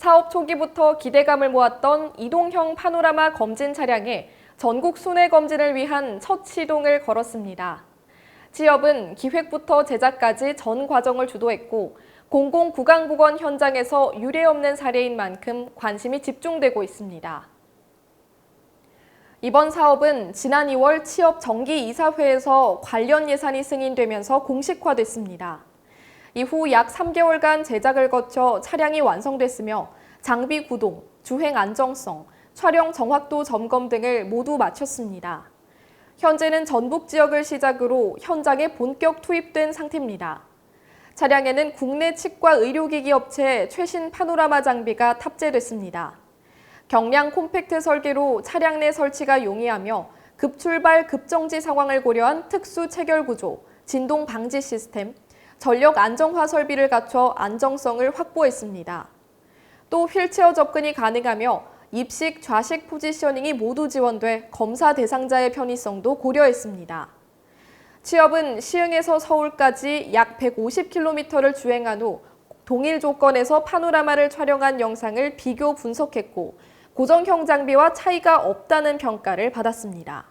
사업 초기부터 기대감을 모았던 이동형 파노라마 검진 차량에 전국 순회 검진을 위한 첫 시동을 걸었습니다. 지업은 기획부터 제작까지 전 과정을 주도했고 공공 구강보건 현장에서 유례 없는 사례인 만큼 관심이 집중되고 있습니다. 이번 사업은 지난 2월 취업 정기 이사회에서 관련 예산이 승인되면서 공식화됐습니다. 이후 약 3개월간 제작을 거쳐 차량이 완성됐으며 장비 구동, 주행 안정성, 촬영 정확도 점검 등을 모두 마쳤습니다. 현재는 전북 지역을 시작으로 현장에 본격 투입된 상태입니다. 차량에는 국내 치과 의료기기 업체 최신 파노라마 장비가 탑재됐습니다. 경량 콤팩트 설계로 차량 내 설치가 용이하며 급출발, 급정지 상황을 고려한 특수 체결 구조, 진동 방지 시스템, 전력 안정화 설비를 갖춰 안정성을 확보했습니다. 또 휠체어 접근이 가능하며 입식, 좌식 포지셔닝이 모두 지원돼 검사 대상자의 편의성도 고려했습니다. 취업은 시흥에서 서울까지 약 150km를 주행한 후 동일 조건에서 파노라마를 촬영한 영상을 비교 분석했고 고정형 장비와 차이가 없다는 평가를 받았습니다.